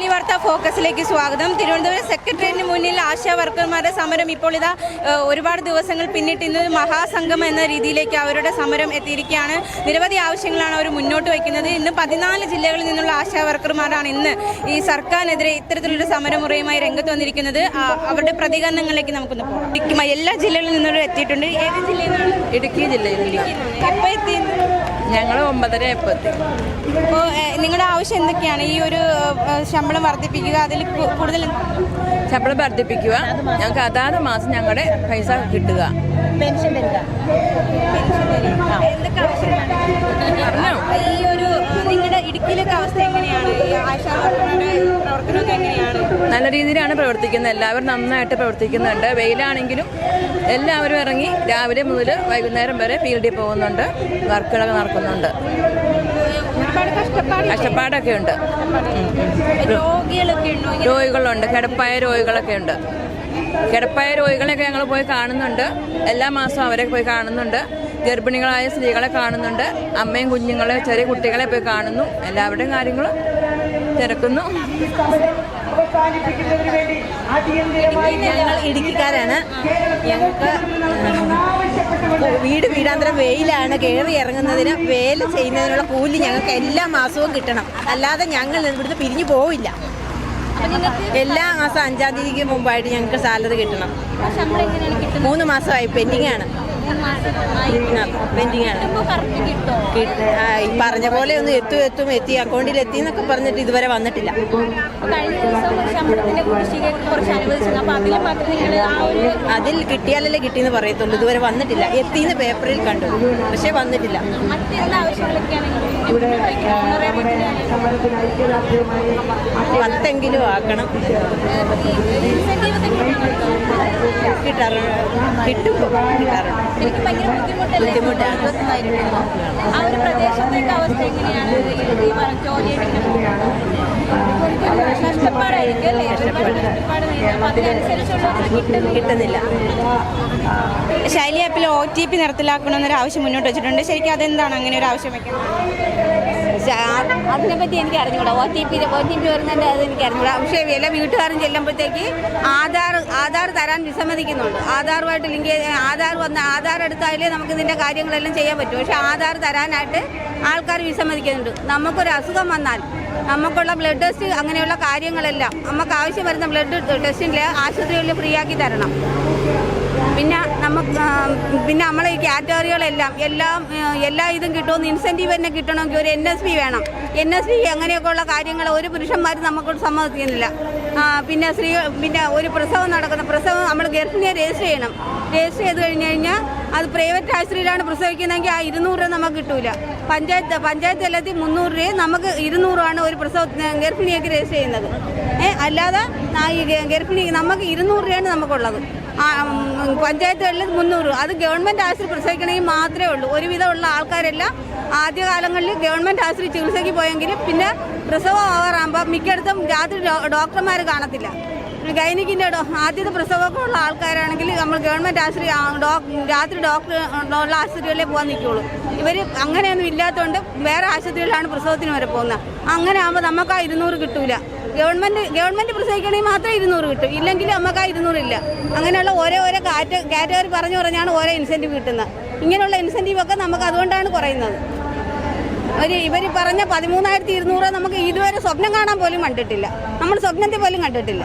anyone വാർത്ത ഫോക്കസിലേക്ക് സ്വാഗതം. തിരുവനന്തപുരം സെക്രട്ടേറിയറ്റിന് മുന്നിൽ ആശാ വർക്കർമാരുടെ സമരം ഇപ്പോൾ ഇതാ ഒരുപാട് ദിവസങ്ങൾ പിന്നിട്ട് ഇന്ന് മഹാസംഘം മഹാസംഗമം എന്ന രീതിയിലേക്ക് അവരുടെ സമരം എത്തിയിരിക്കുകയാണ്. നിരവധി ആവശ്യങ്ങളാണ് അവർ മുന്നോട്ട് വയ്ക്കുന്നത്. ഇന്ന് പതിനാല് ജില്ലകളിൽ നിന്നുള്ള ആശാ വർക്കർമാരാണ് ഇന്ന് ഈ സർക്കാരിനെതിരെ ഇത്തരത്തിലൊരു സമരമുറയുമായി രംഗത്ത് വന്നിരിക്കുന്നത്. അവരുടെ പ്രതികരണങ്ങളിലേക്ക് നമുക്കൊന്ന് പോകാം. എല്ലാ ജില്ലകളിൽ നിന്നും എത്തിയിട്ടുണ്ട്. ഏത് ജില്ലയിൽ നിന്നാണ് ഇടുക്കി ജില്ലയിൽ എപ്പോൾ എത്തി? ഞങ്ങൾ ഒമ്പതര എപ്പോൾ എത്തി. അപ്പോൾ നിങ്ങളുടെ ആവശ്യം എന്തൊക്കെയാണ്? ഈ ഒരു ശമ്പളം വർദ്ധിപ്പിക്കുക അതിൽ കൂടുതൽ? ശമ്പളം വർദ്ധിപ്പിക്കുക ഞങ്ങൾക്ക് അതാത് മാസം ഞങ്ങളുടെ പൈസ കിട്ടുക. പെൻഷൻ തരിക. ഈ ഒരു ഏഹ്, നിങ്ങളുടെ ഇടുക്കിയിലൊക്കെ അവസ്ഥ എങ്ങനെയാണ്? ഈ ആശാ വർക്കറുടെ പ്രവർത്തനമൊക്കെ എങ്ങനെയാണ്? നല്ല രീതിയിലാണ് പ്രവർത്തിക്കുന്നത്. എല്ലാവരും നന്നായിട്ട് പ്രവർത്തിക്കുന്നുണ്ട്. വെയിലാണെങ്കിലും എല്ലാവരും ഇറങ്ങി രാവിലെ മുതൽ വൈകുന്നേരം വരെ ഫീൽഡിൽ പോകുന്നുണ്ട്. വർക്കുകളൊക്കെ നടക്കുന്നുണ്ട്. കഷ്ടപ്പാടൊക്കെ ഉണ്ട് രോഗികളുണ്ട്. കിടപ്പായ രോഗികളൊക്കെ ഉണ്ട്. കിടപ്പായ രോഗികളെയൊക്കെ ഞങ്ങൾ പോയി കാണുന്നുണ്ട്. എല്ലാ മാസവും അവരെ പോയി കാണുന്നുണ്ട്. ഗർഭിണികളായ സ്ത്രീകളെ കാണുന്നുണ്ട്. അമ്മയും കുഞ്ഞുങ്ങളെ ചെറിയ കുട്ടികളെ പോയി കാണുന്നു. എല്ലാവരുടെയും കാര്യങ്ങൾ തിരക്കുന്നു. ഞങ്ങൾ ഇടുക്കിക്കാരാണ്. ഞങ്ങൾക്ക് വീട് വീടാന്തരം വെയിലാണ്. കയറി ഇറങ്ങുന്നതിന് വേല ചെയ്യുന്നതിനുള്ള കൂലി ഞങ്ങൾക്ക് എല്ലാ മാസവും കിട്ടണം. അല്ലാതെ ഞങ്ങൾ ഇവിടുന്ന് പിരിഞ്ഞു പോവില്ല. എല്ലാ മാസം അഞ്ചാം തീയതിക്ക് മുമ്പായിട്ട് ഞങ്ങൾക്ക് സാലറി കിട്ടണം. മൂന്ന് മാസമായി പെൻഡിങ് ആണ് പറഞ്ഞ പോലെ ഒന്ന് എത്തും എത്തും എത്തി. അക്കൗണ്ടിൽ എത്തി എന്നൊക്കെ പറഞ്ഞിട്ട് ഇതുവരെ വന്നിട്ടില്ല. അതിൽ കിട്ടിയാലല്ലേ കിട്ടിയെന്ന് പറയത്തുള്ളൂ. ഇതുവരെ വന്നിട്ടില്ല. എത്തിന്ന് പേപ്പറിൽ കണ്ടു. പക്ഷേ വന്നിട്ടില്ല. പത്തെങ്കിലും ആക്കണം? കിട്ടാറുണ്ട്? കിട്ടും. കിട്ടാറുണ്ട്. എനിക്ക് ഭയങ്കര ബുദ്ധിമുട്ടല്ലേ? ബുദ്ധിമുട്ടാണ്. ഇരുപത്തൊന്നായിരം ആ ഒരു പ്രദേശത്തേക്ക് അവസ്ഥ എങ്ങനെയാണ്? ഈ അല്ലേ ഒരുപാട് നേരിടും. അപ്പൊ കിട്ടുന്നില്ല. കിട്ടുന്നില്ല. ശൈലി ആപ്പിൽ ഒ ടി പി നിർത്തലാക്കണമെന്നൊരു ആവശ്യം മുന്നോട്ട് വെച്ചിട്ടുണ്ട്. ശരിക്കും അതെന്താണ്? അങ്ങനെ ഒരു ആവശ്യം അതിനെപ്പറ്റി എനിക്ക് അറിഞ്ഞൂടാ O T P O T P വരുന്നതിന്റെ അത് എനിക്ക് അറിഞ്ഞൂടാ പക്ഷേ വില വീട്ടുകാരും ചെല്ലുമ്പോഴത്തേക്ക് ആധാർ ആധാർ തരാൻ വിസമ്മതിക്കുന്നുണ്ട്. ആധാറുമായിട്ട് ലിങ്ക് ആധാർ വന്ന് ആധാർ എടുത്താലേ നമുക്ക് ഇതിന്റെ കാര്യങ്ങളെല്ലാം ചെയ്യാൻ പറ്റും. പക്ഷേ ആധാർ തരാനായിട്ട് ആൾക്കാർ വിസമ്മതിക്കുന്നുണ്ട്. നമുക്കൊരു അസുഖം വന്നാൽ നമുക്കുള്ള ബ്ലഡ് ടെസ്റ്റ് അങ്ങനെയുള്ള കാര്യങ്ങളെല്ലാം നമുക്ക് ആവശ്യം വരുന്ന ബ്ലഡ് ടെസ്റ്റിന്റെ ആശുപത്രികളിൽ ഫ്രീ ആക്കി തരണം. പിന്നെ നമുക്ക് പിന്നെ നമ്മളെ ഈ കാറ്റഗറികളെല്ലാം എല്ലാം എല്ലാ ഇതും കിട്ടുമെന്ന് ഇൻസെന്റീവ് തന്നെ കിട്ടണമെങ്കിൽ ഒരു എൻ എസ് പി വേണം. എൻ എസ് പി അങ്ങനെയൊക്കെ ഉള്ള കാര്യങ്ങൾ ഒരു പുരുഷന്മാരും നമുക്ക് സമ്മതിക്കുന്നില്ല. പിന്നെ സ്ത്രീ പിന്നെ ഒരു പ്രസവം നടക്കുന്ന പ്രസവം നമ്മൾ ഗർഭിണിയെ രജിസ്റ്റർ ചെയ്യണം. രജിസ്റ്റർ ചെയ്ത് കഴിഞ്ഞ് കഴിഞ്ഞാൽ അത് പ്രൈവറ്റ് ആശുപത്രിയിലാണ് പ്രസവിക്കുന്നതെങ്കിൽ ആ ഇരുന്നൂറ് രൂപ നമുക്ക് കിട്ടൂല. പഞ്ചായത്ത് പഞ്ചായത്ത് തലത്തിൽ മുന്നൂറ് രൂപ നമുക്ക് ഇരുന്നൂറാണ് ഒരു പ്രസവ ഗർഭിണിയൊക്കെ രജിസ്റ്റർ ചെയ്യുന്നത്. ഏ അല്ലാതെ ഗർഭിണി നമുക്ക് ഇരുന്നൂറ് രൂപയാണ് നമുക്കുള്ളത്. പഞ്ചായത്തുകളിൽ മുന്നൂറ് അത് ഗവൺമെന്റ് ആശുപത്രി പ്രസവിക്കണമെങ്കിൽ മാത്രമേ ഉള്ളൂ. ഒരുവിധമുള്ള ആൾക്കാരെല്ലാം. ആദ്യകാലങ്ങളിൽ ഗവൺമെന്റ് ആശുപത്രി ചികിത്സയ്ക്ക് പോയെങ്കിൽ പിന്നെ പ്രസവം ആവാറാകുമ്പോൾ മിക്കയിടത്തും രാത്രി ഡോക്ടർമാർ കാണത്തില്ല. ഗൈനിക്കിന്റെ ആദ്യത്തെ പ്രസവമൊക്കെ ഉള്ള ആൾക്കാരാണെങ്കിൽ നമ്മൾ ഗവൺമെന്റ് ആശുപത്രി രാത്രി ഡോക്ടർ ഉള്ള ആശുപത്രികളിലേ പോകാൻ നിൽക്കുകയുള്ളൂ. ഇവർ അങ്ങനെയൊന്നും ഇല്ലാത്തതുകൊണ്ട് വേറെ ആശുപത്രികളിലാണ് പ്രസവത്തിന് വരെ പോകുന്നത് അങ്ങനെ ആകുമ്പോൾ നമുക്ക് ആ ഇരുന്നൂറ് കിട്ടൂല. ഗവൺമെന്റ് ഗവൺമെന്റ് പ്രസവിക്കണമെങ്കിൽ മാത്രമേ ഇരുന്നൂറ് കിട്ടും. ഇല്ലെങ്കിൽ നമുക്ക് ആ ഇരുന്നൂറില്ല. അങ്ങനെയുള്ള ഓരോ ഓരോ കാറ്റ കാറ്റഗറി പറഞ്ഞു പറഞ്ഞാണ് ഓരോ ഇൻസെന്റീവ് കിട്ടുന്നത് ഇങ്ങനെയുള്ള ഇൻസെന്റീവൊക്കെ നമുക്ക് അതുകൊണ്ടാണ് കുറയുന്നത്. ഒരു ഇവർ പറഞ്ഞ പതിമൂന്നായിരത്തി ഇരുന്നൂറ് നമുക്ക് ഇതുവരെ സ്വപ്നം കാണാൻ പോലും കണ്ടിട്ടില്ല. നമ്മൾ സ്വപ്നത്തെ പോലും കണ്ടിട്ടില്ല.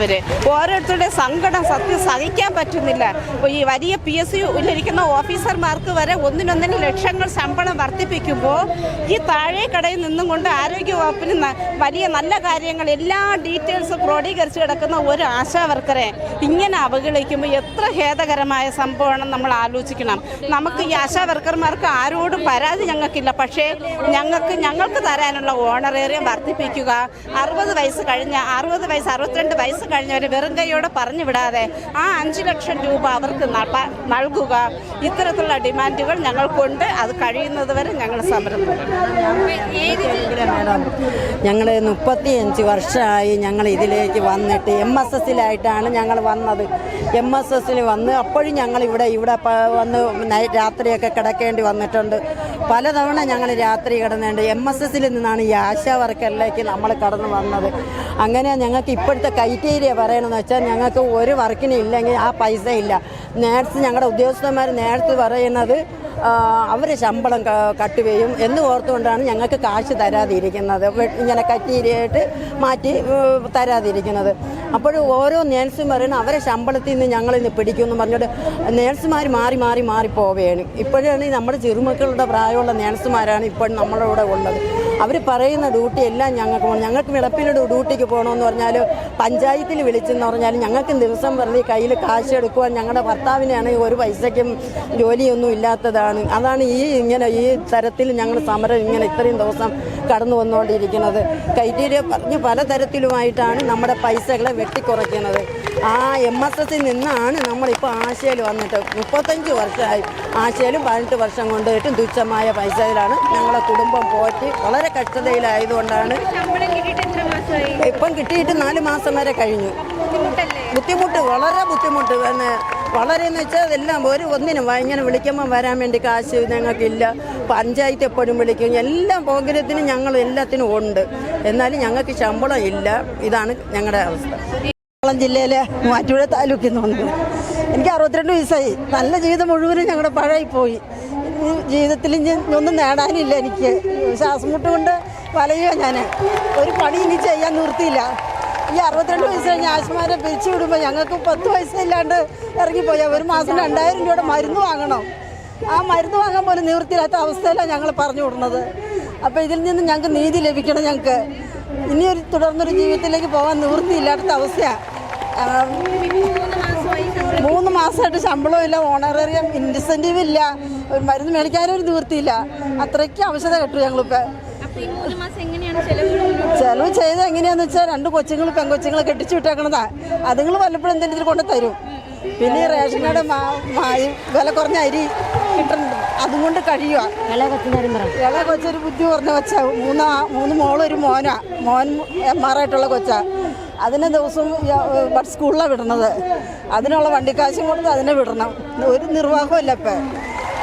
അവർ ഓരോരുത്തരുടെ സങ്കടം സത്യം സഹിക്കാൻ പറ്റുന്നില്ല. ഈ വലിയ പി എസ് യുലിരിക്കുന്ന ഓഫീസർമാർക്ക് വരെ ഒന്നിനൊന്നിന് ലക്ഷങ്ങൾ ശമ്പളം വർദ്ധിപ്പിക്കുമ്പോൾ ഈ താഴെ കടയിൽ നിന്നും കൊണ്ട് ആരോഗ്യ വകുപ്പിന് ന- വലിയ നല്ല കാര്യങ്ങൾ എല്ലാ ഡീറ്റെയിൽസും ക്രോഡീകരിച്ച് കിടക്കുന്ന ഒരു ആശാ വർക്കറെ ഇങ്ങനെ അവഗണിക്കുമ്പോൾ എത്ര ഖേദകരമായ സംഭവമാണ് നമ്മൾ ആലോചിക്കണം. നമുക്ക് ഈ ആശാ വർക്കർമാർക്ക് ആരോടും പരാതി ഞങ്ങൾക്കില്ല. പക്ഷേ ഞങ്ങൾക്ക് ഞങ്ങൾക്ക് തരാനുള്ള ഓണറേറിയം വർദ്ധിപ്പിക്കുക. അറുപത് വയസ്സ് കഴിഞ്ഞ അറുപത് വയസ്സ് അറുപത്തിരണ്ട് വയസ്സ് കഴിഞ്ഞവരെ വെറും കൈയോടെ പറഞ്ഞു വിടാതെ ആ അഞ്ച് ലക്ഷം രൂപ അവർക്ക് നൽകുക. ഇത്തരത്തിലുള്ള ഡിമാൻഡുകൾ ഞങ്ങൾക്കുണ്ട്. അത് കഴിയുന്നത് വരെ ഞങ്ങൾ സമരം ഞങ്ങൾ ഞങ്ങൾ മുപ്പത്തിയഞ്ച് വർഷമായി ഞങ്ങൾ ഇതിലേക്ക് വന്നിട്ട് എം എസ് എസിലായിട്ടാണ് ഞങ്ങൾ വന്നത്. എം എസ് എസിൽ വന്ന് അപ്പോഴും ഞങ്ങൾ ഇവിടെ ഇവിടെ വന്ന് രാത്രിയൊക്കെ കിടക്കേണ്ടി വന്നിട്ടുണ്ട്. പലതവണ ഞങ്ങൾ രാത്രി കിടന്നുണ്ട്. എം എസ് എസിൽ നിന്നാണ് ഈ ആശാ വർക്കറിലേക്ക് നമ്മൾ കടന്നു വന്നത്. അങ്ങനെ ഞങ്ങൾക്ക് ഇപ്പോഴത്തെ ക്രൈറ്റീരിയ പറയണമെന്ന് വെച്ചാൽ ഞങ്ങൾക്ക് ഒരു വർക്കിന് ഇല്ലെങ്കിൽ ആ പൈസ ഇല്ല. നേഴ്സ് ഞങ്ങളുടെ ഉദ്യോഗസ്ഥന്മാർ നേരത്തെ പറയുന്നത് അവർ ശമ്പളം കട്ട് കട്ടുകയും എന്ന് ഓർത്തുകൊണ്ടാണ് ഞങ്ങൾക്ക് കാശ് തരാതിരിക്കുന്നത്. ഇങ്ങനെ കറ്റീരിയായിട്ട് മാറ്റി തരാതിരിക്കുന്നത്. അപ്പോൾ ഓരോ നേഴ്സും പറയുന്നത് അവരെ ശമ്പളത്തിൽ നിന്ന് ഞങ്ങളിന്ന് പിടിക്കുമെന്ന് പറഞ്ഞിട്ട് നേഴ്സുമാർ മാറി മാറി മാറി പോവുകയാണ് ഇപ്പോഴാണ് നമ്മുടെ ചെറുമക്കളുടെ പ്രായമുള്ള നേഴ്സുമാരാണ് ഇപ്പോൾ നമ്മളുടെ കൂടെ ഉള്ളത്. അവർ പറയുന്ന ഡ്യൂട്ടി എല്ലാം ഞങ്ങൾക്ക് പോകണം ഞങ്ങൾക്ക് വിളപ്പിലൂടെ ഡ്യൂട്ടിക്ക് പോകണമെന്ന് പറഞ്ഞാൽ പഞ്ചായത്തിൽ വിളിച്ചെന്ന് പറഞ്ഞാൽ ഞങ്ങൾക്ക് ദിവസം വെറുതെ കയ്യിൽ കാശ് എടുക്കുവാൻ ഞങ്ങളുടെ ഭർത്താവിനാണെങ്കിൽ ഒരു പൈസയ്ക്കും ജോലിയൊന്നും ഇല്ലാത്തതാണ്. അതാണ് ഈ ഇങ്ങനെ ഈ തരത്തിൽ ഞങ്ങൾ സമരം ഇങ്ങനെ ഇത്രയും ദിവസം കടന്നു വന്നുകൊണ്ടിരിക്കുന്നത്. ക്രൈറ്റീരിയ പറഞ്ഞ് പലതരത്തിലുമായിട്ടാണ് നമ്മുടെ പൈസകളെ വെട്ടിക്കുറയ്ക്കുന്നത്. ആ എം എസ് എസിൽ നിന്നാണ് നമ്മളിപ്പോൾ ആശയിൽ വന്നിട്ട് മുപ്പത്തഞ്ച് വർഷമായി. ആശയിലും പതിനെട്ട് വർഷം കൊണ്ട് ഏറ്റവും തുച്ഛമായ പൈസയിലാണ് ഞങ്ങളെ കുടുംബം പോറ്റി വളരെ കഷ്ടതയിലായതുകൊണ്ടാണ് ഇപ്പം കിട്ടിയിട്ട് നാല് മാസം വരെ കഴിഞ്ഞു. ബുദ്ധിമുട്ട് വളരെ ബുദ്ധിമുട്ട്. പിന്നെ വളരെ എന്ന് വെച്ചാൽ അതെല്ലാം ഒരു ഒന്നിനും ഇങ്ങനെ വിളിക്കുമ്പോൾ വരാൻ വേണ്ടി കാശ് ഞങ്ങൾക്കില്ല. പഞ്ചായത്ത് എപ്പോഴും വിളിക്കും. എല്ലാം പോകരത്തിനും ഞങ്ങൾ എല്ലാത്തിനും ഉണ്ട്. എന്നാലും ഞങ്ങൾക്ക് ശമ്പളം ഇല്ല. ഇതാണ് ഞങ്ങളുടെ അവസ്ഥ. എറണാകുളം ജില്ലയിലെ മൂവാറ്റുപുഴ താലൂക്കിൽ നിന്ന് എനിക്ക് അറുപത്തിരണ്ട് വയസ്സായി. നല്ല ജീവിതം മുഴുവനും ഞങ്ങളുടെ പഴയി പോയി ജീവിതത്തിൽ ഒന്നും നേടാനില്ല എനിക്ക്. ശ്വാസം മുട്ടുകൊണ്ട് വലയുക ഞാൻ ഒരു പണി ഇനി ചെയ്യാൻ നിർത്തിയില്ല ഈ അറുപത്തിരണ്ട് വയസ്സ് കഴിഞ്ഞ ആശുമാരെ പിരിച്ചു വിടുമ്പോൾ ഞങ്ങൾക്ക് പത്ത് വയസ്സില്ലാണ്ട് ഇറങ്ങിപ്പോയാൽ ഒരു മാസം രണ്ടായിരം രൂപയുടെ മരുന്ന് വാങ്ങണം. ആ മരുന്ന് വാങ്ങാൻ പോലും നിവൃത്തിയില്ലാത്ത അവസ്ഥയിലാണ് ഞങ്ങൾ പറഞ്ഞു വിടുന്നത്. അപ്പോൾ ഇതിൽ നിന്ന് ഞങ്ങൾക്ക് നീതി ലഭിക്കണം ഞങ്ങൾക്ക്. ഇനിയൊരു തുടർന്നൊരു ജീവിതത്തിലേക്ക് പോകാൻ നിവൃത്തിയില്ലാത്ത അവസ്ഥയാണ് മൂന്ന് മാസമായിട്ട് ശമ്പളവും ഇല്ല ഓണറേറിയം ഇൻസെന്റീവ് ഇല്ല മരുന്ന് മേടിക്കാനും ഒരു നിവൃത്തിയില്ല. അത്രയ്ക്ക് ആവശ്യത കെട്ടു ഞങ്ങളിപ്പോൾ അപ്പൊ ഈ മൂന്ന് മാസം എങ്ങനെയാണ് ചെലവുകൾ മുന്നോട്ട് ചെലവ് ചെയ്ത് എങ്ങനെയാന്ന് വെച്ചാൽ രണ്ട് കൊച്ചുങ്ങൾ പെങ്കൊച്ചുങ്ങളെ കെട്ടിച്ചു വിട്ടേക്കണതാ. അതുങ്ങൾ വല്ലപ്പോഴും എന്തെങ്കിലും കൊണ്ട് തരും. പിന്നെ ഈ റേഷൻ കാർഡ് മായും വില കുറഞ്ഞ അരി കിട്ടുന്നുണ്ട് അതും കൊണ്ട് കഴിയുക ഇളയ കൊച്ചൊരു ബുദ്ധി കുറഞ്ഞ കൊച്ച. മൂന്ന് മൂന്ന് മോളും ഒരു മോനാ. മോൻ എം ആർ ആയിട്ടുള്ള കൊച്ചാ. അതിനെ ദിവസവും ബഡ് സ്കൂളിലാണ് വിടണത്. അതിനുള്ള വണ്ടിക്കാശും കൊടുത്ത് അതിനെ വിടണം. ഒരു നിർവാഹമല്ല ഇപ്പം.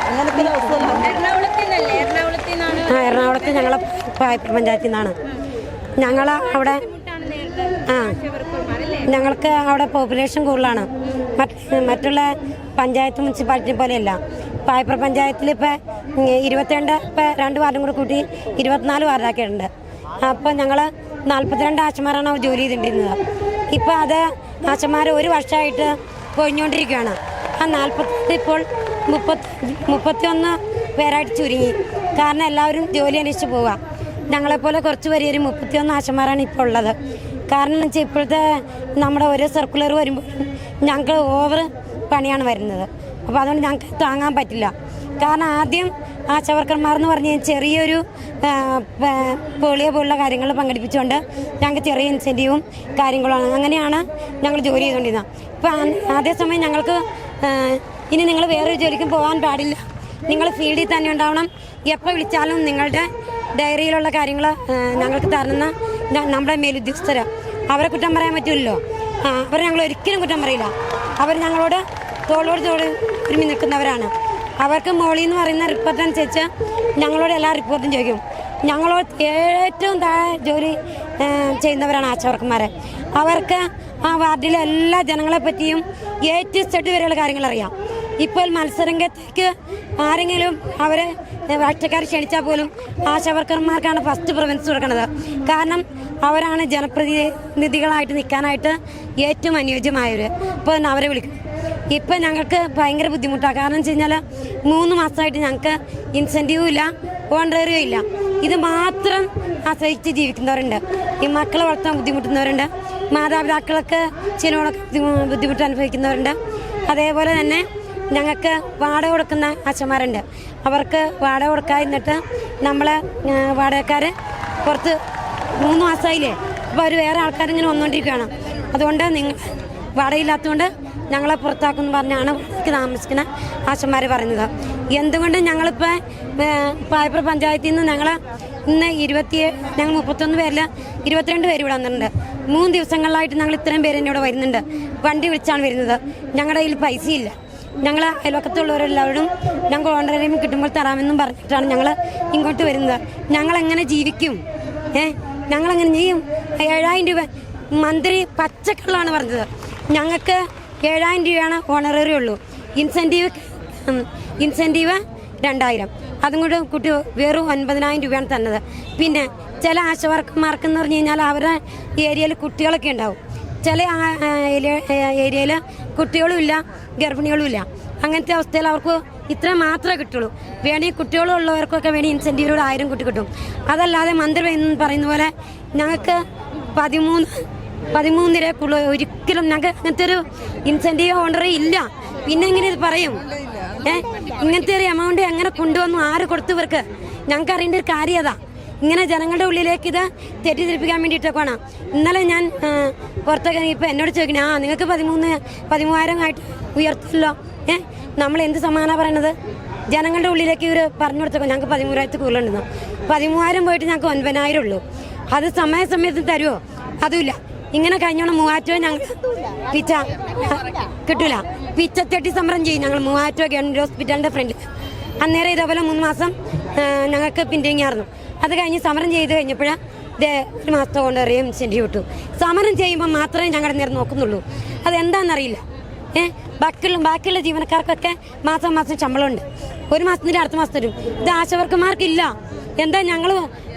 അങ്ങനത്തെ അവസ്ഥ അവസ്ഥയിലാണ്. എറണാകുളത്തിൽ നിന്നല്ലേ എറണാകുളത്തിൽ നിന്നാണ് ആ എറണാകുളത്ത് ഞങ്ങൾ പായ്പർ പഞ്ചായത്തിൽ നിന്നാണ് ഞങ്ങൾ അവിടെ ആ ഞങ്ങൾക്ക് അവിടെ പോപ്പുലേഷൻ കൂടുതലാണ്. മറ്റുള്ള പഞ്ചായത്ത് മുനിസിപ്പാലിറ്റി പോലെയല്ല. പായ്പർ പഞ്ചായത്തിൽ ഇപ്പം ഇരുപത്തിരണ്ട് ഇപ്പം രണ്ട് വാർഡും കൂടെ കൂട്ടി ഇരുപത്തിനാല് വാർഡാക്കിയിട്ടുണ്ട്. അപ്പോൾ ഞങ്ങൾ നാൽപ്പത്തിരണ്ട് ആശമാരാണ് അവർ ജോലി ചെയ്തിട്ടിരുന്നത്. ഇപ്പം അത് ആശമാർ ഒരു വർഷമായിട്ട് കൊഴിഞ്ഞുകൊണ്ടിരിക്കുകയാണ് ആ നാൽപ്പത്തി ഇപ്പോൾ മുപ്പത്തി മുപ്പത്തിയൊന്ന് പേരായിട്ട് ചുരുങ്ങി. കാരണം എല്ലാവരും ജോലി അന്വേഷിച്ച് പോവുക ഞങ്ങളെപ്പോലെ കുറച്ച് പേര് മുപ്പത്തിയൊന്ന് ആശമാരാണ് ഇപ്പോൾ ഉള്ളത്. കാരണം വെച്ചാൽ ഇപ്പോഴത്തെ നമ്മുടെ ഓരോ സർക്കുലർ വരുമ്പോഴും ഞങ്ങൾക്ക് ഓവർ പണിയാണ് വരുന്നത്. അപ്പോൾ അതുകൊണ്ട് ഞങ്ങൾക്ക് താങ്ങാൻ പറ്റില്ല. കാരണം ആദ്യം ആശാവർക്കർമാർ എന്ന് പറഞ്ഞ് ചെറിയൊരു പോളിയോ പോലുള്ള കാര്യങ്ങൾ പങ്കെടുപ്പിച്ചുകൊണ്ട് ഞങ്ങൾക്ക് ചെറിയ ഇൻസെന്റീവും കാര്യങ്ങളുമാണ് അങ്ങനെയാണ് ഞങ്ങൾ ജോലി ചെയ്തുകൊണ്ടിരുന്നത് ഇപ്പം അതേസമയം ഞങ്ങൾക്ക് ഇനി നിങ്ങൾ വേറൊരു ജോലിക്കും പോകാൻ പാടില്ല. നിങ്ങൾ ഫീൽഡിൽ തന്നെ ഉണ്ടാവണം. എപ്പോൾ വിളിച്ചാലും നിങ്ങളുടെ ഡയറിയിലുള്ള കാര്യങ്ങൾ ഞങ്ങൾക്ക് തരുന്ന നമ്മുടെ മേലുദ്യോഗസ്ഥർ അവരെ കുറ്റം പറയാൻ പറ്റില്ലല്ലോ അവർ ഞങ്ങൾ ഒരിക്കലും കുറ്റം പറയില്ല. അവർ ഞങ്ങളോട് തോളോട് തോട് ഒരുമി നിൽക്കുന്നവരാണ്. അവർക്ക് മോളി എന്ന് പറയുന്ന റിപ്പോർട്ട് അനുസരിച്ച് ഞങ്ങളോട് എല്ലാ റിപ്പോർട്ടും ചോദിക്കും. ഞങ്ങളോട് ഏറ്റവും താഴെ ജോലി ചെയ്യുന്നവരാണ് ആശാവർക്കന്മാർ അവർക്ക് ആ വാർഡിലെ എല്ലാ ജനങ്ങളെ പറ്റിയും എ ടു വരെയുള്ള കാര്യങ്ങൾ അറിയാം. ഇപ്പോൾ മത്സരരംഗത്തേക്ക് ആരെങ്കിലും അവരെ രാഷ്ട്രീയക്കാർ ക്ഷണിച്ചാൽ പോലും ആശാവർക്കർമാർക്കാണ് ഫസ്റ്റ് പ്രിഫറൻസ് കൊടുക്കുന്നത്. കാരണം അവരാണ് ജനപ്രതിനിധികളായിട്ട് നിൽക്കാനായിട്ട് ഏറ്റവും അനുയോജ്യമായവർ തന്നെ അവരെ വിളിക്കും. ഇപ്പം ഞങ്ങൾക്ക് ഭയങ്കര ബുദ്ധിമുട്ടാണ് കാരണം വെച്ച് കഴിഞ്ഞാൽ മൂന്ന് മാസമായിട്ട് ഞങ്ങൾക്ക് ഇൻസെന്റീവും ഇല്ല ഓണറേറിയും ഇല്ല. ഇത് മാത്രം ആശ്രയിച്ച് ജീവിക്കുന്നവരുണ്ട്. ഈ മക്കളെ വളർത്താൻ ബുദ്ധിമുട്ടുന്നവരുണ്ട്. മാതാപിതാക്കൾക്ക് ചിലവൊക്കെ ബുദ്ധിമുട്ട് അനുഭവിക്കുന്നവരുണ്ട്. അതേപോലെ തന്നെ ഞങ്ങൾക്ക് വാടക കൊടുക്കുന്ന അച്ഛന്മാരുണ്ട്. അവർക്ക് വാടക കൊടുക്കാതിരുന്നിട്ട് നമ്മളെ വാടകക്കാർ പുറത്ത് മൂന്ന് മാസമായില്ലേ? അപ്പോൾ അവർ വേറെ ആൾക്കാരിങ്ങനെ വന്നുകൊണ്ടിരിക്കുകയാണ് അതുകൊണ്ട് നിങ്ങൾ വാടകയില്ലാത്തതുകൊണ്ട് ഞങ്ങളെ പുറത്താക്കുമെന്ന് പറഞ്ഞാണ് വാടകയ്ക്ക് താമസിക്കുന്ന ആശന്മാർ പറയുന്നത്. എന്തുകൊണ്ട് ഞങ്ങളിപ്പോൾ പായപ്പുറ പഞ്ചായത്തിൽ നിന്ന് ഞങ്ങൾ ഇന്ന് ഇരുപത്തി ഞങ്ങൾ മുപ്പത്തൊന്ന് പേരിൽ ഇരുപത്തിരണ്ട് പേര് ഇവിടെ വന്നിട്ടുണ്ട്. മൂന്ന് ദിവസങ്ങളിലായിട്ട് ഞങ്ങൾ ഇത്രയും പേര് ഇവിടെ വരുന്നുണ്ട്. വണ്ടി വിളിച്ചാണ് വരുന്നത്. ഞങ്ങളുടെ കയ്യിൽ പൈസയില്ല. ഞങ്ങൾ അയൽവക്കത്തുള്ളവരെല്ലാവരും ഞങ്ങൾ ഓണറേറിയം കിട്ടുമ്പോൾ തരാമെന്നും പറഞ്ഞിട്ടാണ് ഞങ്ങൾ ഇങ്ങോട്ട് വരുന്നത്. ഞങ്ങൾ എങ്ങനെ ജീവിക്കും? ഏ? ഞങ്ങളെങ്ങനെ ചെയ്യും? ഏഴായിരം രൂപ. മന്ത്രി പച്ചക്കള്ളാണ് പറഞ്ഞത്. ഞങ്ങൾക്ക് ഏഴായിരം രൂപയാണ് ഓണററി ഉള്ളൂ. ഇൻസെന്റീവ് ഇൻസെന്റീവ് രണ്ടായിരം. അതും കൂടെ കുട്ടി വെറും ഒൻപതിനായിരം രൂപയാണ് തന്നത്. പിന്നെ ചില ആശാവർക്കന്മാർക്കെന്ന് പറഞ്ഞു കഴിഞ്ഞാൽ അവരുടെ ഏരിയയിൽ കുട്ടികളൊക്കെ ഉണ്ടാവും. ചില ഏരിയയിൽ കുട്ടികളും ഇല്ല ഗർഭിണികളും ഇല്ല. അങ്ങനത്തെ അവസ്ഥയിൽ അവർക്ക് ഇത്ര മാത്രമേ കിട്ടുള്ളൂ. വേണമെങ്കിൽ കുട്ടികളുള്ളവർക്കൊക്കെ വേണി ഇൻസെന്റീവിലൂടെ ആയിരം കുട്ടി കിട്ടും. അതല്ലാതെ മന്ത്രി പറയുന്ന പോലെ ഞങ്ങൾക്ക് പതിമൂന്ന് പതിമൂന്ന് രൂപക്കുള്ള ഒരിക്കലും ഞങ്ങൾക്ക് അങ്ങനത്തെ ഒരു ഇൻസെന്റീവ് ഓണറി ഇല്ല. പിന്നെ എങ്ങനെ ഇത് പറയും? ഏഹ് ഇങ്ങനത്തെ ഒരു എമൗണ്ട് എങ്ങനെ കൊണ്ടുവന്നു? ആര് കൊടുത്തു ഇവർക്ക്? ഞങ്ങൾക്ക് അറിയേണ്ട ഒരു കാര്യം ഇങ്ങനെ ജനങ്ങളുടെ ഉള്ളിലേക്ക് ഇത് തെറ്റിദ്ധരിപ്പിക്കാൻ വേണ്ടിയിട്ടൊക്കെ വേണം ഇന്നലെ ഞാൻ പുറത്തൊക്കെ ഇപ്പം എന്നോട് ചോദിക്കണേ ആ നിങ്ങൾക്ക് പതിമൂന്ന് പതിമൂവായിരം ആയിട്ട് ഉയർത്തല്ലോ? ഏ നമ്മൾ എന്ത് സമാധാനം പറയണത്? ജനങ്ങളുടെ ഉള്ളിലേക്ക് ഇവർ പറഞ്ഞു കൊടുത്തപ്പോൾ ഞങ്ങൾക്ക് പതിമൂവായിരത്തി കൂടുതലുണ്ടെന്നു. പതിമൂവായിരം പോയിട്ട് ഞങ്ങൾക്ക് ഒൻപതിനായിരം ഉള്ളൂ. അത് സമയസമയത്ത് തരുമോ അതുമില്ല. ഇങ്ങനെ കഴിഞ്ഞോണം മൂവാറ്റുപ ഞങ്ങൾ പിച്ച കിട്ടൂല. പിച്ചത്തെട്ടി സമരം ചെയ്യും ഞങ്ങൾ മൂവാറ്റുപ ഗവൺമെന്റ് ഹോസ്പിറ്റലിന്റെ ഫ്രണ്ടിൽ അന്നേരം ഇതേപോലെ മൂന്ന് മാസം ഞങ്ങൾക്ക് പിന്തിങ് ആയിരുന്നു അത് കഴിഞ്ഞ് സമരം ചെയ്ത് കഴിഞ്ഞപ്പോഴാണ് ദേ ഒരു മാസത്തെ കൊണ്ട് അറിയാം ഇൻസെന്റീവ് കിട്ടും സമരം ചെയ്യുമ്പോൾ മാത്രമേ ഞങ്ങളുടെ നേരം നോക്കുന്നുള്ളൂ. അതെന്താണെന്നറിയില്ല ഏഹ് ബാക്കിയുള്ള ബാക്കിയുള്ള ജീവനക്കാർക്കൊക്കെ മാസം മാസം ശമ്പളമുണ്ട്. ഒരു മാസത്തിന്റെ അടുത്ത മാസം തരും. ഇത് ആശാവർക്കന്മാർക്കില്ല. എന്താ ഞങ്ങൾ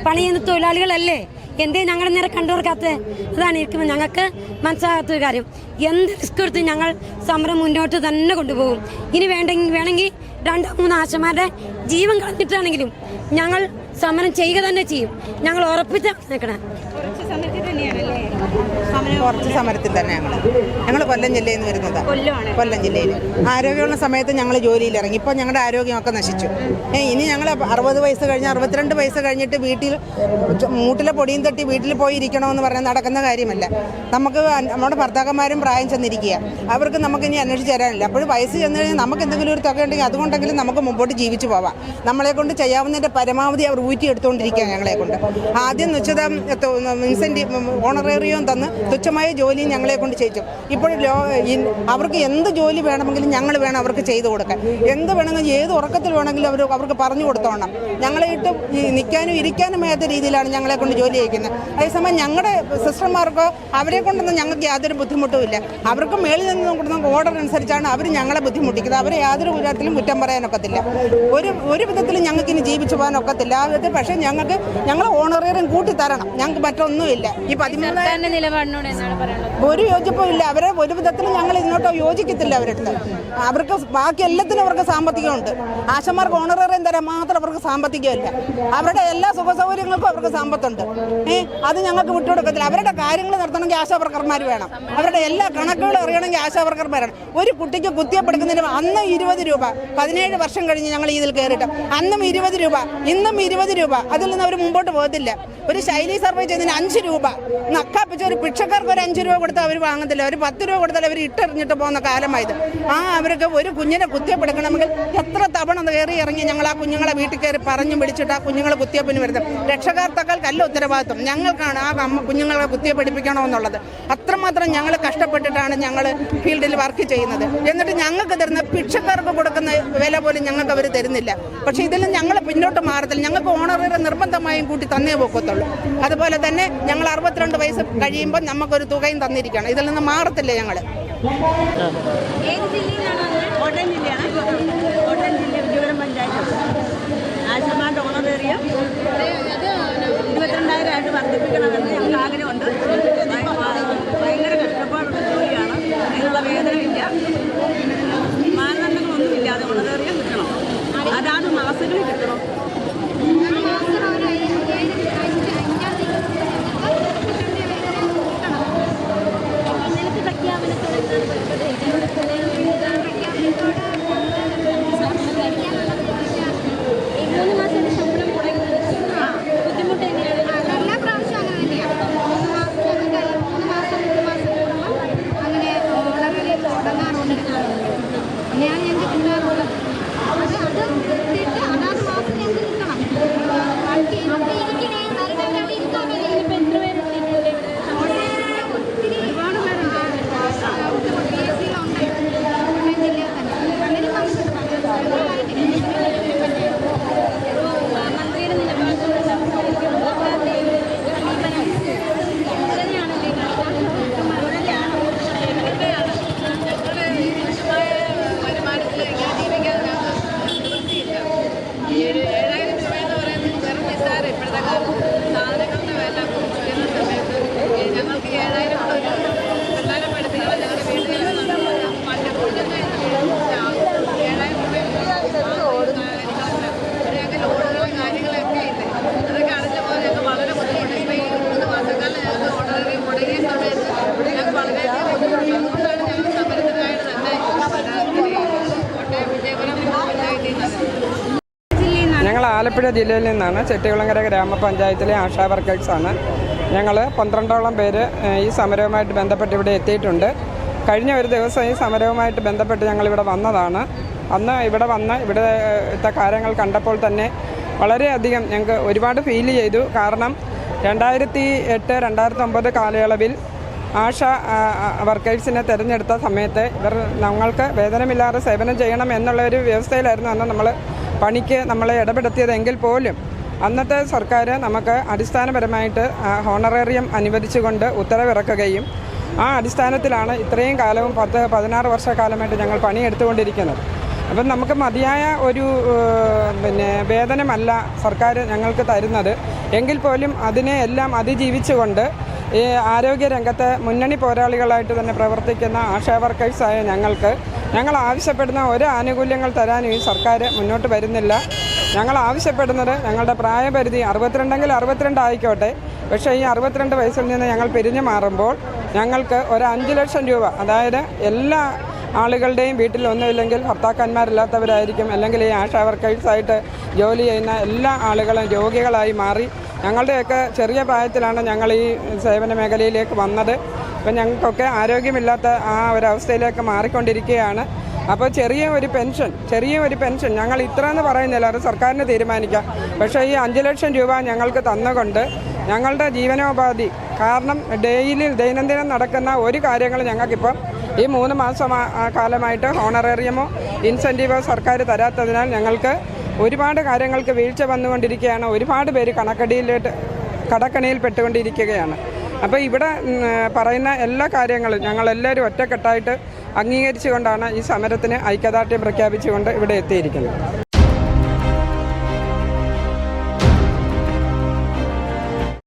പണി ചെയ്യുന്ന തൊഴിലാളികളല്ലേ? എന്തേ ഞങ്ങളുടെ നേരെ കണ്ടുകൊടുക്കാത്തത് അതാണ് ഇരിക്കുമ്പോൾ ഞങ്ങൾക്ക് മനസ്സിലാകാത്ത ഒരു കാര്യം. എന്ത് റിസ്ക് എടുത്ത് ഞങ്ങൾ സമരം മുന്നോട്ട് തന്നെ കൊണ്ടുപോകും? ഇനി വേണ്ടെങ്കിൽ വേണമെങ്കിൽ രണ്ടോ മൂന്നോ ആശമാരുടെ ജീവൻ കളഞ്ഞിട്ടാണെങ്കിലും ഞങ്ങൾ സമരം ചെയ്യുക തന്നെ ചെയ്യും. ഞങ്ങൾ ഉറപ്പിച്ചാണ് നിൽക്കണേ കുറച്ച് സമരത്തിൽ തന്നെ ഞങ്ങൾ ഞങ്ങൾ കൊല്ലം ജില്ലയിൽ നിന്ന് വരുന്നതാണ് കൊല്ലം ജില്ലയിൽ ആരോഗ്യമുള്ള സമയത്ത് ഞങ്ങൾ ജോലിയിൽ ഇറങ്ങി ഇപ്പോൾ ഞങ്ങളുടെ ആരോഗ്യമൊക്കെ നശിച്ചു. ഏ ഇനി ഞങ്ങൾ അറുപത് വയസ്സ് കഴിഞ്ഞ് അറുപത്തിരണ്ട് വയസ്സ് കഴിഞ്ഞിട്ട് വീട്ടിൽ മൂട്ടിലെ പൊടിയും തട്ടി വീട്ടിൽ പോയി ഇരിക്കണമെന്ന് പറഞ്ഞാൽ നടക്കുന്ന കാര്യമല്ല. നമുക്ക് നമ്മുടെ ഭർത്താക്കന്മാരും പ്രായം ചെന്നിരിക്കുക അവർക്ക് നമുക്ക് ഇനി അന്വേഷിച്ച് തരാനില്ല. അപ്പോൾ വയസ്സ് ചെന്ന് കഴിഞ്ഞാൽ നമുക്ക് എന്തെങ്കിലും ഒരു തുക ഉണ്ടെങ്കിൽ അതുകൊണ്ടെങ്കിലും നമുക്ക് മുമ്പോട്ട് ജീവിച്ചു പോവാം. നമ്മളെ കൊണ്ട് ചെയ്യാവുന്നതിന്റെ പരമാവധി അവർ ഊറ്റി എടുത്തുകൊണ്ടിരിക്കുക ഞങ്ങളെ കൊണ്ട്. ആദ്യം നിശ്ചിത ഇൻസെന്റീവ് ഓണറേറിയം തന്ന് തുച്ഛമായ ജോലിയും ഞങ്ങളെ കൊണ്ട് ചെയ്യിച്ചു ഇപ്പോൾ അവർക്ക് എന്ത് ജോലി വേണമെങ്കിലും ഞങ്ങൾ വേണം അവർക്ക് ചെയ്തു കൊടുക്കാൻ. എന്ത് വേണമെങ്കിലും ഏത് ഉറക്കത്തിൽ വേണമെങ്കിലും അവർ അവർക്ക് പറഞ്ഞു കൊടുത്തോണം. ഞങ്ങളെ ഇട്ട് നിൽക്കാനും ഇരിക്കാനും വേണ്ട രീതിയിലാണ് ഞങ്ങളെ കൊണ്ട് ജോലി ചെയ്യിക്കുന്നത്. അതേസമയം ഞങ്ങളുടെ സിസ്റ്റർമാർക്കോ അവരെ കൊണ്ടൊന്നും ഞങ്ങൾക്ക് യാതൊരു ബുദ്ധിമുട്ടും ഇല്ല. അവർക്ക് മേളിൽ നിന്ന് കൊടുക്കുന്ന ഓർഡർ അനുസരിച്ചാണ് അവർ ഞങ്ങളെ ബുദ്ധിമുട്ടിക്കുന്നത്. അവരെ യാതൊരു കാര്യത്തിലും കുറ്റം പറയാനൊക്കത്തില്ല ഒരു ഒരു വിധത്തിലും ഞങ്ങൾക്ക് ഇനി ജീവിച്ചു പോകാനൊക്കത്തില്ല ആ വിധത്തിൽ പക്ഷേ ഞങ്ങൾക്ക് ഞങ്ങൾ ഓണറേറിയം കൂട്ടി തരണം ഞങ്ങൾക്ക് മറ്റൊന്നുമില്ല. ഈ പതിമൂന്നായിരം നിലപാടിനോട് എന്നാണ് പറയാനുള്ളത്? ഒരു യോജിപ്പും ഇല്ല. അവരെ ഒരു വിധത്തിലും ഞങ്ങൾ ഇങ്ങോട്ടോ യോജിക്കത്തില്ല അവരുടെ അവർക്ക് ബാക്കി എല്ലാത്തിനും അവർക്ക് സാമ്പത്തികമുണ്ട്. ആശമാർക്ക് ഓണറേറിയം തരാൻ മാത്രം അവർക്ക് സാമ്പത്തികമില്ല. അവരുടെ എല്ലാ സുഖ സൗകര്യങ്ങൾക്കും അവർക്ക് സമ്പത്തുണ്ട്. ഏ അത് ഞങ്ങൾക്ക് വിട്ടുകൊടുക്കത്തില്ല. അവരുടെ കാര്യങ്ങൾ നടത്തണമെങ്കിൽ ആശാവർക്കർമാർ വേണം. അവരുടെ എല്ലാ കണക്കുകളും അറിയണമെങ്കിൽ ആശാവർക്കർമാരാണ് ഒരു കുട്ടിക്ക് കുത്തിയപ്പെടുക്കുന്നതിന് അന്ന് ഇരുപത് രൂപ പതിനേഴ് വർഷം കഴിഞ്ഞ് ഞങ്ങൾ ഇതിൽ കയറിയിട്ട്. അന്നും ഇരുപത് രൂപ ഇന്നും ഇരുപത് രൂപ. അതിൽ നിന്ന് അവർ മുമ്പോട്ട് പോകത്തില്ല. ഒരു ശൈലി സർവേ ചെയ്തതിന് അഞ്ച് രൂപ. നക്കാപ്പിച്ച ഒരു ഭിക്ഷക്കാർക്ക് ഒരു അഞ്ച് രൂപ കൊടുത്താൽ അവർ വാങ്ങത്തില്ല. ഒരു പത്ത് രൂപ കൊടുത്താൽ അവർ ഇട്ടെറിഞ്ഞിട്ട് പോകുന്ന കാലമായത്. ആ അവർക്ക് ഒരു കുഞ്ഞിനെ കുത്തിയപ്പെടുക്കണമെങ്കിൽ എത്ര തവണ കയറി ഇറങ്ങി ഞങ്ങൾ ആ കുഞ്ഞുങ്ങളെ വീട്ടിൽ കയറി പറഞ്ഞു പിടിച്ചിട്ട് ആ കുഞ്ഞുങ്ങളെ കുത്തിയപ്പിന് വരുന്നത്. രക്ഷകർത്താക്കൾക്കല്ല ഉത്തരവാദിത്വം ഞങ്ങൾക്കാണ് ആ അമ്മ കുഞ്ഞുങ്ങളെ കുത്തിയെ പഠിപ്പിക്കണമെന്നുള്ളത് അത്രമാത്രം ഞങ്ങൾ കഷ്ടപ്പെട്ടിട്ടാണ് ഞങ്ങൾ ഫീൽഡിൽ വർക്ക് ചെയ്യുന്നത്. എന്നിട്ട് ഞങ്ങൾക്ക് തരുന്ന ഭിക്ഷക്കാർക്ക് കൊടുക്കുന്ന വില പോലും ഞങ്ങൾക്ക് അവർ തരുന്നില്ല. പക്ഷേ ഇതിൽ ഞങ്ങൾ പിന്നോട്ട് മാറത്തില്ല. ഞങ്ങൾക്ക് ഓണറേറെ നിർബന്ധമായും കൂട്ടി തന്നേ പോക്കത്തുള്ളൂ. അതുപോലെ തന്നെ ഞങ്ങൾ അറുപത്തിരണ്ട് വയസ്സ് കഴിയുമ്പോൾ നമുക്കൊരു തുകയും തന്നിരിക്കണം ഇതിൽ നിന്ന് മാറത്തില്ല ഞങ്ങൾ ഏത് ജില്ലയിലാണ് വന്നത്? കോട്ടയം ജില്ലയാണ് കോട്ടയം ജില്ല വിജയപുരം പഞ്ചായത്ത് ആശമാരുടെ ഓണറേറിയം ഇരുപത്തിരണ്ടായിരമായിട്ട് വർദ്ധിപ്പിക്കണമെന്ന് ഞങ്ങൾക്ക് ആഗ്രഹമുണ്ട് ഭയ- ഭയങ്കര കഷ്ടപ്പാടുള്ള ജോലിയാണ് അതിനുള്ള വേതനമില്ല മാനദണ്ഡങ്ങളൊന്നുമില്ലാതെ ഓണറേറിയം കിട്ടണം അതാണ് മാസങ്ങളിൽ കിട്ടണം മൂന്ന് മാസത്തെ ശമ്പളം കുറയുന്നത് ബുദ്ധിമുട്ട് തന്നെയാണ് എല്ലാ പ്രാവശ്യവും അങ്ങനെ ആലപ്പുഴ ജില്ലയിൽ നിന്നാണ് ചെട്ടികുളങ്ങര ഗ്രാമപഞ്ചായത്തിലെ ആശാ വർക്കേഴ്സാണ് ഞങ്ങൾ പന്ത്രണ്ടോളം പേര് ഈ സമരവുമായിട്ട് ബന്ധപ്പെട്ട് ഇവിടെ എത്തിയിട്ടുണ്ട്. കഴിഞ്ഞ ഒരു ദിവസം ഈ സമരവുമായിട്ട് ബന്ധപ്പെട്ട് ഞങ്ങൾ ഇവിടെ വന്നതാണ്. അന്ന് ഇവിടെ വന്ന് ഇവിടുത്തെ കാര്യങ്ങൾ കണ്ടപ്പോൾ തന്നെ വളരെയധികം ഞങ്ങൾക്ക് ഒരുപാട് ഫീൽ ചെയ്തു. കാരണം രണ്ടായിരത്തി എട്ട് രണ്ടായിരത്തി ഒമ്പത് കാലയളവിൽ ആശ വർക്കേഴ്സിനെ തിരഞ്ഞെടുത്ത സമയത്ത് ഇവർ ഞങ്ങൾക്ക് വേതനമില്ലാതെ സേവനം ചെയ്യണം എന്നുള്ള ഒരു വ്യവസ്ഥയിലായിരുന്നു അന്ന് നമ്മൾ പണിക്ക് നമ്മളെ ഇടപെടുത്തിയതെങ്കിൽ പോലും അന്നത്തെ സർക്കാർ നമുക്ക് അടിസ്ഥാനപരമായിട്ട് ഹോണറേറിയം അനുവദിച്ചുകൊണ്ട് ഉത്തരവിറക്കുകയും ആ അടിസ്ഥാനത്തിലാണ് ഇത്രയും കാലവും പത്ത് പതിനാറ് വർഷക്കാലമായിട്ട് ഞങ്ങൾ പണിയെടുത്തുകൊണ്ടിരിക്കുന്നത്. അപ്പം നമുക്ക് മതിയായ ഒരു പിന്നെ വേതനമല്ല സർക്കാർ ഞങ്ങൾക്ക് തരുന്നത്. എങ്കിൽ പോലും അതിനെ എല്ലാം അതിജീവിച്ചുകൊണ്ട് ഈ ആരോഗ്യരംഗത്ത് മുന്നണി പോരാളികളായിട്ട് തന്നെ പ്രവർത്തിക്കുന്ന ആശാ വർക്കേഴ്സായ ഞങ്ങൾക്ക് ഞങ്ങൾ ആവശ്യപ്പെടുന്ന ഒരു ആനുകൂല്യങ്ങൾ തരാനും ഈ സർക്കാർ മുന്നോട്ട് വരുന്നില്ല. ഞങ്ങൾ ആവശ്യപ്പെടുന്നത് ഞങ്ങളുടെ പ്രായപരിധി അറുപത്തിരണ്ടെങ്കിൽ അറുപത്തിരണ്ട് ആയിക്കോട്ടെ. പക്ഷേ ഈ അറുപത്തിരണ്ട് വയസ്സിൽ നിന്ന് ഞങ്ങൾ പിരിഞ്ഞു മാറുമ്പോൾ ഞങ്ങൾക്ക് ഒരു അഞ്ച് ലക്ഷം രൂപ അതായത് എല്ലാ ആളുകളുടെയും വീട്ടിൽ ഒന്നുമില്ലെങ്കിൽ ഭർത്താക്കന്മാരില്ലാത്തവരായിരിക്കും അല്ലെങ്കിൽ ഈ ആശാ വർക്കേഴ്സായിട്ട് ജോലി ചെയ്യുന്ന എല്ലാ ആളുകളും രോഗികളായി മാറി. ഞങ്ങളുടെയൊക്കെ ചെറിയ പ്രായത്തിലാണ് ഞങ്ങൾ ഈ സേവന മേഖലയിലേക്ക് വന്നത്. അപ്പം ഞങ്ങൾക്കൊക്കെ ആരോഗ്യമില്ലാത്ത ആ ഒരവസ്ഥയിലേക്ക് മാറിക്കൊണ്ടിരിക്കുകയാണ്. അപ്പോൾ ചെറിയ ഒരു പെൻഷൻ ചെറിയ ഒരു പെൻഷൻ. ഞങ്ങൾ ഇത്ര എന്ന് പറയുന്നില്ല അത് സർക്കാരിന് തീരുമാനിക്കാം. പക്ഷേ ഈ അഞ്ച് ലക്ഷം രൂപ ഞങ്ങൾക്ക് തന്നുകൊണ്ട് ഞങ്ങളുടെ ജീവനോപാധി കാരണം ഡെയിലി ദൈനംദിനം നടക്കുന്ന ഒരു കാര്യങ്ങൾ ഞങ്ങൾക്കിപ്പം ഈ മൂന്ന് മാസം കാലമായിട്ട് ഹോണറേറിയമോ ഇൻസെന്റീവോ സർക്കാർ തരാത്തതിനാൽ ഞങ്ങൾക്ക് ഒരുപാട് കാര്യങ്ങൾക്ക് വീഴ്ച വന്നുകൊണ്ടിരിക്കുകയാണ്. ഒരുപാട് പേര് കണക്കടിയിലോട്ട് കടക്കണിയിൽ പെട്ടുകൊണ്ടിരിക്കുകയാണ് അപ്പോൾ ഇവിടെ പറയുന്ന എല്ലാ കാര്യങ്ങളും ഞങ്ങളെല്ലാവരും ഒറ്റക്കെട്ടായിട്ട് അംഗീകരിച്ചുകൊണ്ടാണ് ഈ സമരത്തിന് ഐക്യദാർഢ്യം പ്രഖ്യാപിച്ചുകൊണ്ട് ഇവിടെ എത്തിയിരിക്കുന്നത്.